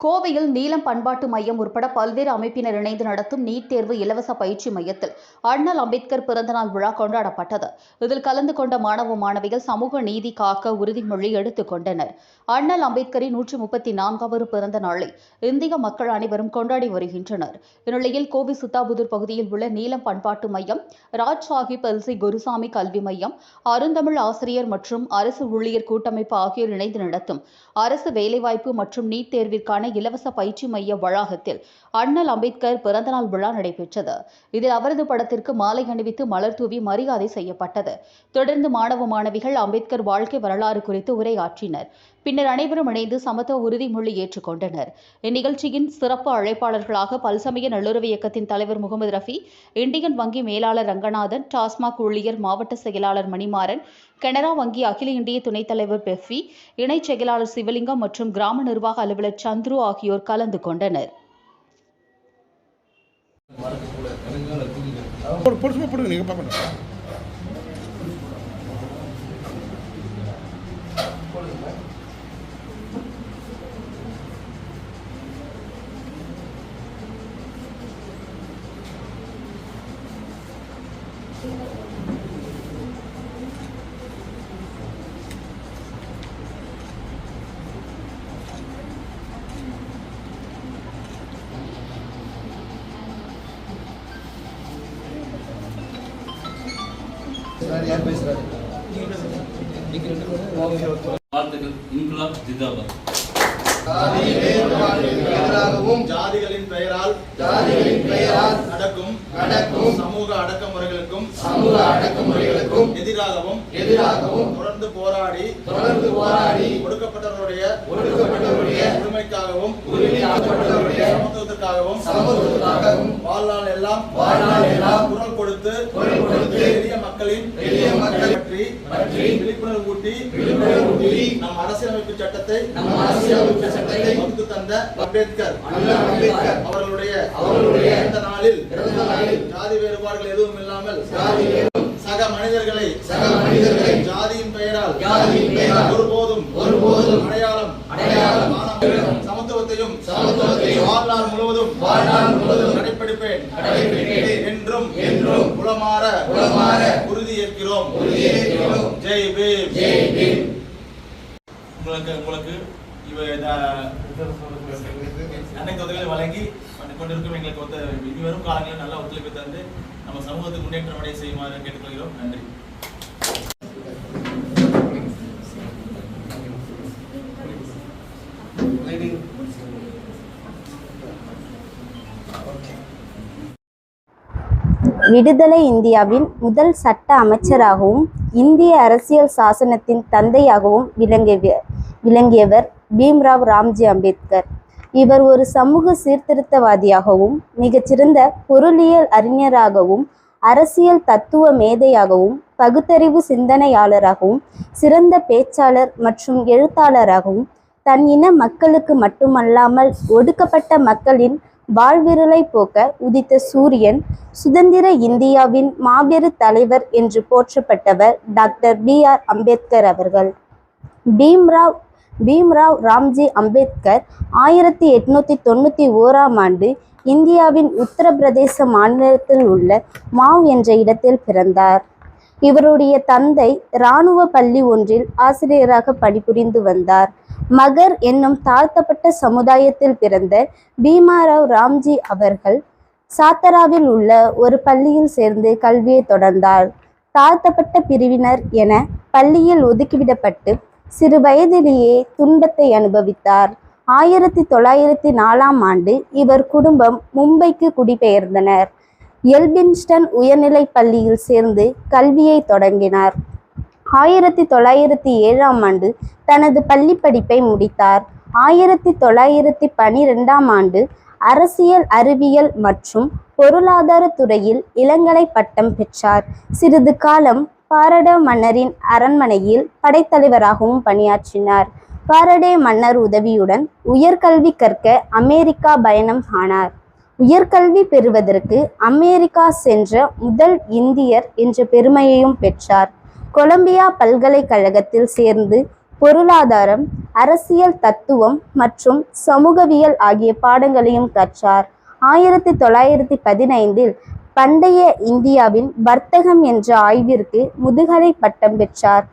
கோவையில் நீலம் பண்பாட்டு மையம் உட்பட பல்வேறு அமைப்பினர் இணைந்து நடத்தும் நீட் தேர்வு இலவச பயிற்சி மையத்தில் அண்ணல் அம்பேத்கர் பிறந்தநாள் விழா கொண்டாடப்பட்டது. இதில் கலந்து கொண்ட மாணவ மாணவிகள் சமூக நீதி காக்க உறுதிமொழி எடுத்துக் கொண்டனர். அண்ணல் அம்பேத்கரின் நூற்றி முப்பத்தி நான்காவது பிறந்த நாளை இந்திய மக்கள் அனைவரும் கொண்டாடி வருகின்றனர். இந்நிலையில் கோவை சித்தாபுதூர் பகுதியில் உள்ள நீலம் பண்பாட்டு மையம் ராஜ் சாஹிப் எல்சி குருசாமி கல்வி மையம் அருந்தமிழ் ஆசிரியர் மற்றும் அரசு ஊழியர் கூட்டமைப்பு ஆகியோர் இணைந்து நடத்தும் அரசு வேலைவாய்ப்பு மற்றும் நீட் தேர்விற்கான இலவச பயிற்சி மைய வளாகத்தில் அண்ணல் அம்பேத்கர் பிறந்தநாள் விழா நடைபெற்றது. இதில் அவரது படத்திற்கு மாலை அணிவித்து மலர் தூவி மரியாதை செய்யப்பட்டது. தொடர்ந்து மாணவ மாணவிகள் அம்பேத்கர் வாழ்க்கை வரலாறு குறித்து உரையாற்றினர். பின்னர் அனைவரும் இணைந்து சமத்துவ உறுதிமொழி ஏற்றுக்கொண்டனர். இந்நிகழ்ச்சியின் சிறப்பு அழைப்பாளர்களாக பல்சமய நல்லுறவு இயக்கத்தின் தலைவர் முகமது ரஃபி இந்தியன் வங்கி மேலாளர் ரங்கநாதன் டாஸ்மாக் ஊழியர் மாவட்ட செயலாளர் மணிமாறன் கனரா வங்கி அகில இந்திய துணைத் தலைவர் பெஃபி இணைச் செயலாளர் சிவலிங்கம் மற்றும் கிராம நிர்வாக அலுவலர் சந்துரு ஆகியோர் கலந்து கொண்டனர். போடு போடுங்க நீங்கள் பார்க்கணும்? யார் பேசுறாரு? வாழ்த்துக்கள். இன்குலாப் ஜிந்தாபாத் எதிராகவும் ஜாதிகளின் பெயரால் ஜாதிகளின் பெயரால் நடக்கும் நடக்கும் சமூக அடக்குமுறைகளுக்கும் சமூக அடக்குமுறைகளுக்கும் எதிராகவும் எதிராகவும் தொடர்ந்து போராடி தொடர்ந்து போராடி ஒடுக்கப்பட்டவருடைய ஒடுக்கப்பட்டவருடைய உரிமைக்காகவும் உரிமையாக்கப்பட்டவருடைய சமத்துவத்திற்காகவும் சமத்துவத்திற்காகவும் வாழ்நாள் எல்லாம் வாழ்நாள் எல்லாம் குரல் கொடுத்து குரல் கொடுத்து எளிய மக்களின் எளிய மக்கள் பற்றி பற்றி விழிப்புணர்வு ஊட்டி விழிப்புணர்வு ஊட்டி நம் அரசியலமைப்பு சட்டத்தை நம் அரசியலமைப்பு சட்டத்தை வகுத்து தந்த அம்பேத்கர் அண்ணல் அம்பேத்கர் அவர்களுடைய அவர்களுடைய பிறந்த நாளில் பிறந்த நாளில் ஜாதி வேறுபாடுகள் எதுவும் இல்லாமல் சக மனிதர்களை சக மனிதர்களை ஜாதியின் பெயரால் ஜாதியின் பெயரால் ஒருபோதும் ஒருபோதும் அடையாளம் அடையாளம் சமத்துவத்தையும் சமத்துவத்தையும் வாழ்நாள் முழுவதும் வாழ்நாள் முழுவதும் கடைப்பிடிப்பேன். உறுதியேற்கிறோம். ஜெய் பீம். ஜெய் பீம். உங்களுக்கு உங்களுக்கு இவ இந்த அனைத்து உதவிகளை வழங்கி கொண்டிருக்கும் எங்களுக்கு ஒத்த இனிவரும் காலங்களில் நல்ல ஒத்துழைப்பு தந்து நம்ம சமூகத்துக்கு முன்னேற்றம் அடைய செய்யுமாறு கேட்டுக்கொள்கிறோம். நன்றி. விடுதலை இந்தியாவின் முதல் சட்ட அமைச்சராகவும் இந்திய அரசியல் சாசனத்தின் தந்தையாகவும் விளங்கிய விளங்கியவர் பீம்ராவ் ராம்ஜி அம்பேத்கர். இவர் ஒரு சமூக சீர்திருத்தவாதியாகவும் மிகச்சிறந்த பொருளியல் அறிஞராகவும் அரசியல் தத்துவ மேதையாகவும் பகுத்தறிவு சிந்தனையாளராகவும் சிறந்த பேச்சாளர் மற்றும் எழுத்தாளராகவும் தன் இன மக்களுக்கு மட்டுமல்லாமல் ஒடுக்கப்பட்ட மக்களின் வாழ்விரலை போக்க உதித்த சூரியன் சுதந்திர இந்தியாவின் மாபெரு தலைவர் என்று போற்றப்பட்டவர் டாக்டர் பி ஆர் அம்பேத்கர் அவர்கள். பீம்ராவ் பீம்ராவ் ராம்ஜி அம்பேத்கர் ஆயிரத்தி எட்நூத்தி தொண்ணூத்தி ஓராம் ஆண்டு இந்தியாவின் உத்தரப்பிரதேச மாநிலத்தில் உள்ள மாவ் என்ற இடத்தில் பிறந்தார். இவருடைய தந்தை இராணுவ பள்ளி ஒன்றில் ஆசிரியராக பணிபுரிந்து வந்தார். மகர் என்னும் தாழ்த்தப்பட்ட சமுதாயத்தில் பிறந்த பீமாராவ் ராம்ஜி அவர்கள் சாத்தராவில் உள்ள ஒரு பள்ளியில் சேர்ந்து கல்வியை தொடர்ந்தார். தாழ்த்தப்பட்ட பிரிவினர் என பள்ளியில் ஒதுக்கிவிடப்பட்டு சிறு வயதிலேயே துன்பத்தை அனுபவித்தார். ஆயிரத்தி தொள்ளாயிரத்தி நாலாம் ஆண்டு இவர் குடும்பம் மும்பைக்கு குடிபெயர்ந்தனர். எல்பின்ஸ்டன் உயர்நிலைப் பள்ளியில் சேர்ந்து கல்வியை தொடங்கினார். ஆயிரத்தி தொள்ளாயிரத்தி ஏழாம் ஆண்டு தனது பள்ளி படிப்பை முடித்தார். ஆயிரத்தி தொள்ளாயிரத்தி பனிரெண்டாம் ஆண்டு அரசியல் அறிவியல் மற்றும் பொருளாதார துறையில் இளங்கலை பட்டம் பெற்றார். சிறிது காலம் பாரட மன்னரின் அரண்மனையில் படைத்தலைவராகவும் பணியாற்றினார். பாரடே மன்னர் உதவியுடன் உயர்கல்வி கற்க அமெரிக்கா பயணம் ஆனார். உயர்கல்வி பெறுவதற்கு அமெரிக்கா சென்ற முதல் இந்தியர் என்ற பெருமையையும் பெற்றார். கொலம்பியா பல்கலைக்கழகத்தில் சேர்ந்து பொருளாதாரம் அரசியல் தத்துவம் மற்றும் சமூகவியல் ஆகிய பாடங்களையும் கற்றார். ஆயிரத்தி தொள்ளாயிரத்தி பதினைந்தில் பண்டைய இந்தியாவின் வர்த்தகம் என்ற ஆய்விற்கு முதுகலை பட்டம் பெற்றார்.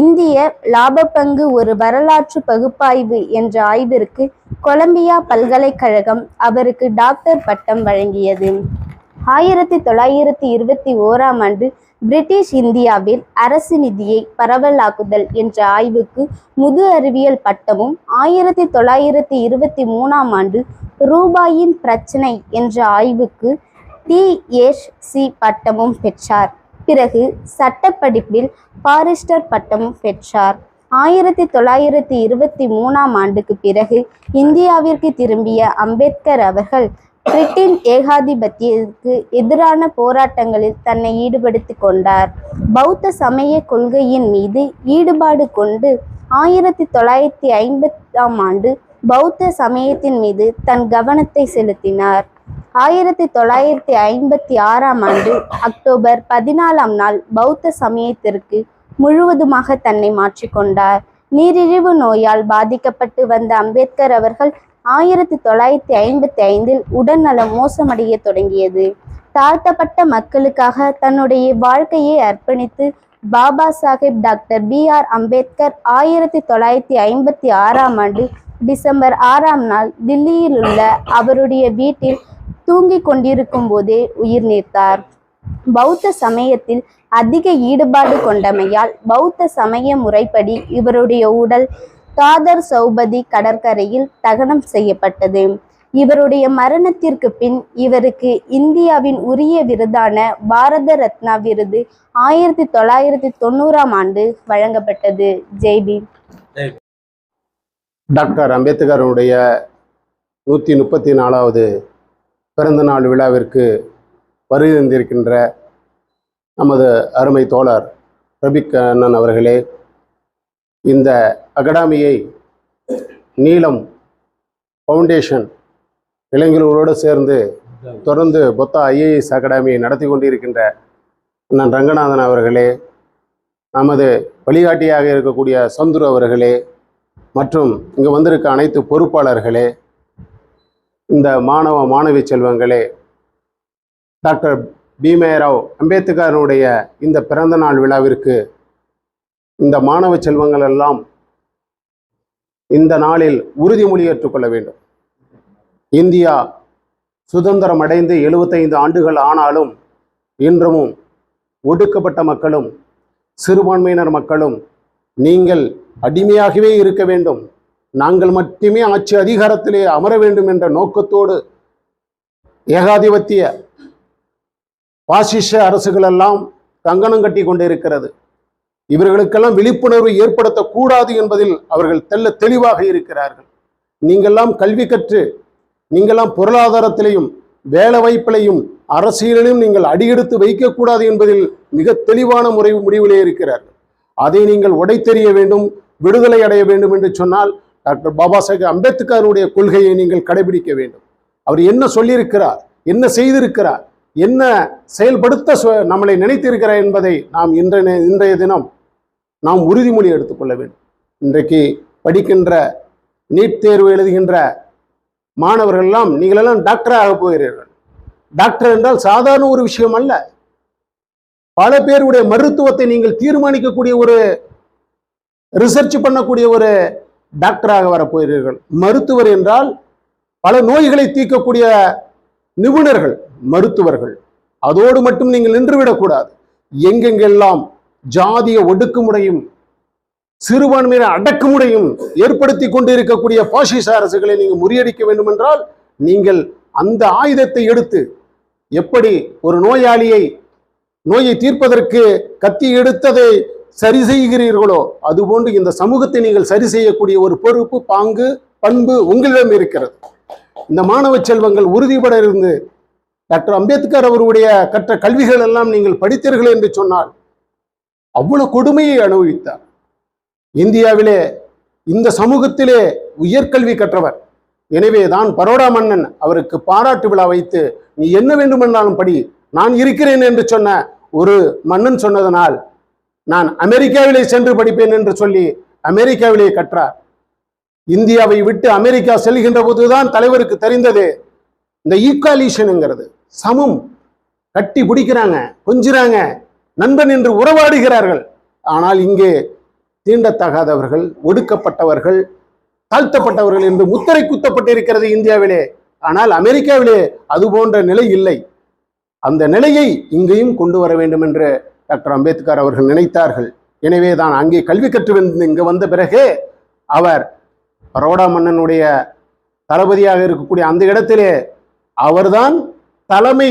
இந்திய லாப பங்கு ஒரு வரலாற்று பகுப்பாய்வு என்ற ஆய்விற்கு கொலம்பியா பல்கலைக்கழகம் அவருக்கு டாக்டர் பட்டம் வழங்கியது. ஆயிரத்தி தொள்ளாயிரத்தி இருபத்தி ஓராம் ஆண்டு பிரிட்டிஷ் இந்தியாவில் அரசு நிதியை பரவலாக்குதல் என்ற ஆய்வுக்கு முது அறிவியல் பட்டமும் ஆயிரத்தி தொள்ளாயிரத்தி இருபத்தி மூணாம் ஆண்டு ரூபாயின் பிரச்சனை என்ற ஆய்வுக்கு டி. ஏஷ்சி பட்டமும் பெற்றார். பிறகு சட்டப்படிப்பில் பாரிஸ்டர் பட்டமும் பெற்றார். ஆயிரத்தி தொள்ளாயிரத்தி இருபத்தி மூணாம் ஆண்டுக்கு பிறகு இந்தியாவிற்கு திரும்பிய அம்பேத்கர் அவர்கள் பிரிட்டன் ஏகாதிபத்தியத்திற்கு எதிரான போராட்டங்களில் தன்னை ஈடுபடுத்திக் கொண்டார். பௌத்த சமய கொள்கையின் மீது ஈடுபாடு கொண்டு ஆயிரத்தி தொள்ளாயிரத்தி ஐம்பதாம் ஆண்டு பௌத்த சமயத்தின் மீது தன் கவனத்தை செலுத்தினார். ஆயிரத்தி தொள்ளாயிரத்தி ஐம்பத்தி ஆறாம் ஆண்டு அக்டோபர் பதினாலாம் நாள் பௌத்த சமயத்திற்கு முழுவதுமாக தன்னை மாற்றிக்கொண்டார் நீரிழிவு நோயால் பாதிக்கப்பட்டு வந்த அம்பேத்கர் அவர்கள் ஆயிரத்தி தொள்ளாயிரத்தி ஐம்பத்தி ஐந்தில் உடல்நலம் மோசமடைய தொடங்கியது. தாழ்த்தப்பட்ட மக்களுக்காக தன்னுடைய வாழ்க்கையை அர்ப்பணித்து Baba Saheb doctor B R Ambedkar ஆயிரத்தி தொள்ளாயிரத்தி ஐம்பத்தி ஆறாம் ஆண்டு டிசம்பர் ஆறாம் நாள் தில்லியில் உள்ள அவருடைய வீட்டில் தூங்கிக் கொண்டிருக்கும் போதே உயிர் நீத்தார். பௌத்த சமயத்தில் அதிக ஈடுபாடு கொண்டமையால் பௌத்த சமய முறைப்படி இவருடைய உடல் தாதர் சௌபதி கடற்கரையில் தகனம் செய்யப்பட்டது. இவருடைய மரணத்திற்கு பின் இவருக்கு இந்தியாவின் உரிய விருதான பாரத ரத்னா விருது ஆயிரத்தி தொள்ளாயிரத்தி தொண்ணூறாம் ஆண்டு வழங்கப்பட்டது. ஜெய்பீம் டாக்டர் அம்பேத்கருடைய நூற்றி முப்பத்தி நாலாவது பிறந்தநாள் விழாவிற்கு வருகை தந்திருக்கின்ற நமது அருமை தோழர் ரபிக் அண்ணன் அவர்களே இந்த அகாடமியை நீலம் ஃபவுண்டேஷன் இளைஞர்களோடு சேர்ந்து தொடர்ந்து பொத்தா ஐஏஎஸ் அகாடமியை நடத்தி கொண்டிருக்கின்ற அண்ணன் ரங்கநாதன் அவர்களே நமது வழிகாட்டியாக இருக்கக்கூடிய சந்துரு அவர்களே மற்றும் இங்கு வந்திருக்க அனைத்து பொறுப்பாளர்களே இந்த மாணவ மாணவி செல்வங்களே டாக்டர் பீமேராவ் அம்பேத்கரனுடைய இந்த பிறந்தநாள் விழாவிற்கு இந்த மாணவ செல்வங்கள் எல்லாம் இந்த நாளில் உறுதிமொழி ஏற்றுக்கொள்ள வேண்டும். இந்தியா சுதந்திரம் அடைந்து எழுபத்தைந்து ஆண்டுகள் ஆனாலும் இன்றமும் ஒடுக்கப்பட்ட மக்களும் சிறுபான்மையினர் மக்களும் நீங்கள் அடிமையாகவே இருக்க வேண்டும். நாங்கள் மட்டுமே ஆட்சி அதிகாரத்திலே அமர வேண்டும் என்ற நோக்கத்தோடு ஏகாதிபத்திய பாசிச அரசுகளெல்லாம் கங்கணம் கட்டி கொண்டிருக்கிறது. இவர்களுக்கெல்லாம் விழிப்புணர்வு ஏற்படுத்தக்கூடாது என்பதில் அவர்கள் தெல்ல தெளிவாக இருக்கிறார்கள். நீங்கள்லாம் கல்வி கற்று நீங்கள்லாம் பொருளாதாரத்திலையும் வேலை வாய்ப்பிலையும் அரசியலிலும் நீங்கள் அடியெடுத்து வைக்கக்கூடாது என்பதில் மிக தெளிவான முறை முடிவிலே இருக்கிறார்கள். அதை நீங்கள் உடைத்தெறிய வேண்டும் விடுதலை அடைய வேண்டும் என்று சொன்னால் டாக்டர் பாபா சாஹேப் அம்பேத்கருடைய கொள்கையை நீங்கள் கடைபிடிக்க வேண்டும். அவர் என்ன சொல்லியிருக்கிறார்? என்ன செய்திருக்கிறார்? என்ன செயல்படுத்த நம்மளை நினைத்திருக்கிறார் என்பதை நாம் இன்றைய இன்றைய தினம் நாம் உறுதிமொழி எடுத்துக்கொள்ள வேண்டும். இன்றைக்கு படிக்கின்ற நீட் தேர்வு எழுதுகின்ற மாணவர்கள் எல்லாம் நீங்களெல்லாம் டாக்டராக போகிறீர்கள். டாக்டர் என்றால் சாதாரண ஒரு விஷயம் அல்ல. பல பேருடைய மருத்துவத்தை நீங்கள் தீர்மானிக்கக்கூடிய ஒரு ரிசர்ச் பண்ணக்கூடிய ஒரு டாக்டராக வரப்போகிறீர்கள் மருத்துவர் என்றால் பல நோய்களை தீர்க்கக்கூடிய நிபுணர்கள் மருத்துவர்கள். அதோடு மட்டும் நீங்கள் நின்றுவிடக்கூடாது. எங்கெங்கெல்லாம் ஜாதிய ஒடுக்குமுறையும் சிறுபான்மையின அடக்குமுறையும் ஏற்படுத்தி கொண்டிருக்கக்கூடிய பாசிச அரசுகளை நீங்கள் முறியடிக்க வேண்டும் என்றால் நீங்கள் அந்த ஆயுதத்தை எடுத்து எப்படி ஒரு நோயாளியை நோயை தீர்ப்பதற்கு கத்தி எடுத்ததை சரி செய்கிறீர்களோ? அதுபோன்று இந்த சமூகத்தை நீங்கள் சரி செய்யக்கூடிய ஒரு பொறுப்பு பாங்கு பண்பு உங்களிடம் இருக்கிறது. இந்த மாணவ செல்வங்கள் உறுதிபட இருந்து டாக்டர் அம்பேத்கர் அவருடைய கற்ற கல்விகள் எல்லாம் நீங்கள் படித்தீர்கள் என்று சொன்னால் அவ்வளவு கொடுமையை அனுபவித்தார். இந்தியாவிலே இந்த சமூகத்திலே உயர்கல்வி கற்றவர். எனவே தான் பரோடா மன்னன் அவருக்கு பாராட்டு விழா வைத்து நீ என்ன வேண்டுமென்றாலும் படி நான் இருக்கிறேன் என்று சொன்ன ஒரு மன்னன் சொன்னதனால் நான் அமெரிக்காவிலே சென்று படிப்பேன் என்று சொல்லி அமெரிக்காவிலே கற்றார். இந்தியாவை விட்டு அமெரிக்கா செல்கின்ற போதுதான் தலைவருக்கு தெரிந்தது. இந்த ஈக்குவாலிஷனுங்கிறது சமம். கட்டி பிடிக்கிறாங்க கொஞ்சிறாங்க. நண்பன் என்று உறவாடுகிறார்கள். ஆனால் இங்கே தீண்டத்தகாதவர்கள் ஒடுக்கப்பட்டவர்கள் தாழ்த்தப்பட்டவர்கள் என்று முத்திரை குத்தப்பட்டிருக்கிறது இந்தியாவிலே. ஆனால் அமெரிக்காவிலே அது போன்ற நிலை இல்லை. அந்த நிலையை இங்கேயும் கொண்டு வர வேண்டும் என்று டாக்டர் அம்பேத்கர் அவர்கள் நினைத்தார்கள். எனவே தான் அங்கே கல்வி கற்று வந்து இங்கு வந்த பிறகு அவர் பரோடா மன்னனுடைய தளபதியாக இருக்கக்கூடிய அந்த இடத்திலே அவர்தான் தலைமை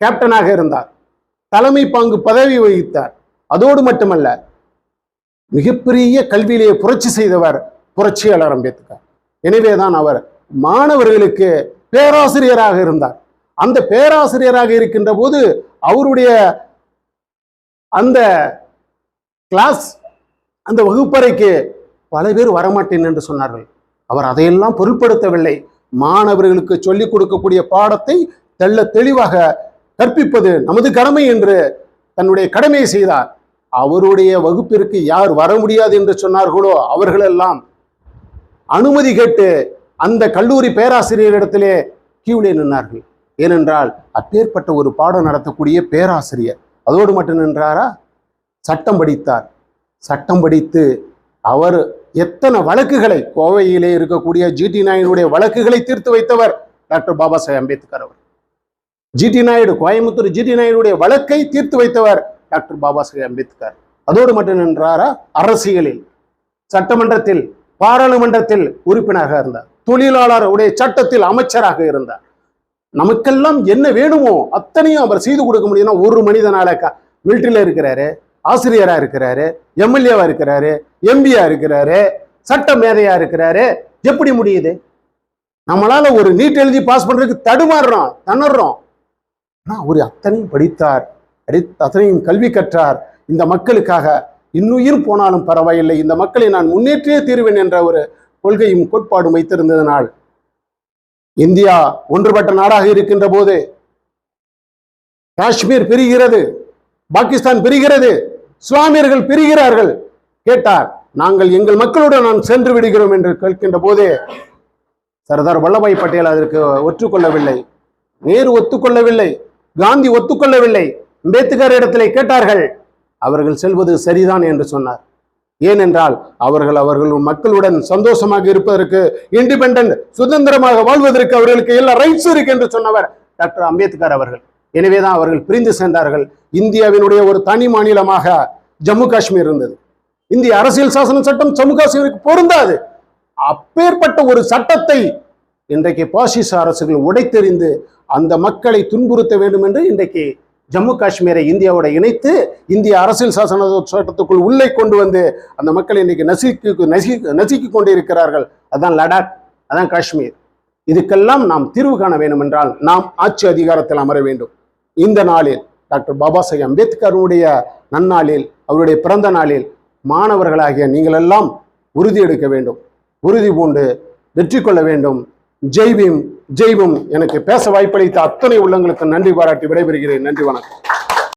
கேப்டனாக இருந்தார். தலைமை பங்கு பதவி வகித்தார். அதோடு மட்டுமல்ல மிகப்பெரிய கல்வியிலே புரட்சி செய்தவர் புரட்சியாளர் அம்பேத்கர். எனவேதான் அவர் மாணவர்களுக்கு பேராசிரியராக இருந்தார். அந்த பேராசிரியராக இருக்கின்ற போது அவருடைய அந்த கிளாஸ் அந்த வகுப்பறைக்கு பல பேர் வரமாட்டேன் என்று சொன்னார்கள். அவர் அதையெல்லாம் பொருட்படுத்தவில்லை மாணவர்களுக்கு சொல்லிக் கொடுக்கக்கூடிய பாடத்தை தெள்ள தெளிவாக கற்பிப்பது நமது கடமை என்று தன்னுடைய கடமையை செய்தார். அவருடைய வகுப்பிற்கு யார் வர முடியாது என்று சொன்னார்களோ அவர்களெல்லாம் அனுமதி கேட்டு அந்த கல்லூரி பேராசிரியரிடத்திலே கியூலே நின்றார்கள் ஏனென்றால் அப்பேற்பட்ட ஒரு பாடம் நடத்தக்கூடிய பேராசிரியர். அதோடு மட்டும் நின்றாரா? சட்டம் படித்தார். சட்டம் படித்து அவர் எத்தனை வழக்குகளை கோவையிலே இருக்கக்கூடிய ஜிடி நாயுடைய வழக்குகளை தீர்த்து வைத்தவர் டாக்டர் பாபா சாஹேப் அம்பேத்கர் அவர். ஜிடி நாயுடு கோயம்புத்தூர் ஜிடி நாயுடைய வழக்கை தீர்த்து வைத்தவர் டாக்டர் பாபா சாஹேப் அம்பேத்கர். அதோடு மட்டும் நின்றாரா? அரசியலில். சட்டமன்றத்தில் பாராளுமன்றத்தில் உறுப்பினராக இருந்தார். தொழிலாளருடைய சட்டத்தில் அமைச்சராக இருந்தார். நமக்கெல்லாம் என்ன வேணுமோ அத்தனையும் அவர் செய்து கொடுக்க முடியும்னா ஒரு மனிதனால மிலிட்டரியில் இருக்கிறாரு ஆசிரியராக இருக்கிறாரு எம்எல்ஏவா இருக்கிறாரு எம்பியா இருக்கிறாரு சட்ட மேதையா இருக்கிறாரு. எப்படி முடியுது? நம்மளால ஒரு நீட் எழுதி பாஸ் பண்றதுக்கு தடுமாறுறோம் தணர்றோம் ஆனால் அவர் அத்தனையும் படித்தார் அத்தனையும் கல்வி கற்றார். இந்த மக்களுக்காக இன்னுயிர் போனாலும் பரவாயில்லை. இந்த மக்களை நான் முன்னேற்றியே தீர்வேன் என்ற ஒரு கொள்கையும் கோட்பாடும் வைத்திருந்ததனால் இந்தியா ஒன்றுபட்ட நாடாக இருக்கின்ற போது காஷ்மீர் பிரிகிறது பாகிஸ்தான் பிரிகிறது இஸ்லாமியர்கள் பிரிகிறார்கள் கேட்டார். நாங்கள் எங்கள் மக்களுடன் நான் சென்று விடுகிறோம் என்று கேட்கின்ற போது சர்தார் வல்லபாய் பட்டேல் அதற்கு ஒற்றுக்கொள்ளவில்லை நேரு ஒத்துக்கொள்ளவில்லை காந்தி ஒத்துக்கொள்ளவில்லை. அம்பேத்கர் இடத்திலே கேட்டார்கள் அவர்கள் செல்வது சரிதான் என்று சொன்னார். ஏனென்றால் அவர்கள் அவர்கள் மக்களுடன் சந்தோஷமாக இருப்பதற்கு இண்டிபெண்டன்ட் சுதந்திரமாக வாழ்வதற்கு அவர்களுக்கு எல்லா ரைட்ஸ் இருக்கு என்று சொன்னவர் டாக்டர் அம்பேத்கர் அவர்கள். எனவேதான் அவர்கள் பிரிந்து சென்றார்கள். இந்தியாவினுடைய ஒரு தனி மாநிலமாக ஜம்மு காஷ்மீர் இருந்தது. இந்திய அரசியல் சாசன சட்டம் ஜம்மு காஷ்மீருக்கு பொருந்தாது. அப்பேற்பட்ட ஒரு சட்டத்தை இன்றைக்கு பாசிச அரசுகள் உடைத்தெறிந்து அந்த மக்களை துன்புறுத்த வேண்டும் என்று இன்றைக்கு ஜம்மு காஷ்மீரை இந்தியாவோட இணைத்து இந்திய அரசியல் சாசன சட்டத்துக்குள் உள்ளே கொண்டு வந்து அந்த மக்களை இன்னைக்கு நசுக்கி நசி நசுக்கி கொண்டு இருக்கிறார்கள் அதான் லடாக் அதான் காஷ்மீர். இதுக்கெல்லாம் நாம் தீர்வு காண வேண்டும் என்றால் நாம் ஆட்சி அதிகாரத்தில் அமர வேண்டும். இந்த நாளில் டாக்டர் பாபா சாஹேப் அம்பேத்கருடைய நன்னாளில் அவருடைய பிறந்த நாளில் மாணவர்களாகிய நீங்களெல்லாம் உறுதி எடுக்க வேண்டும். உறுதி பூண்டு வெற்றி கொள்ள வேண்டும். ஜெய்வீம் ஜெய்வம் எனக்கு பேச வாய்ப்பளித்த அத்தனை உள்ளங்களுக்கு நன்றி பாராட்டி விடைபெறுகிறேன். நன்றி வணக்கம்.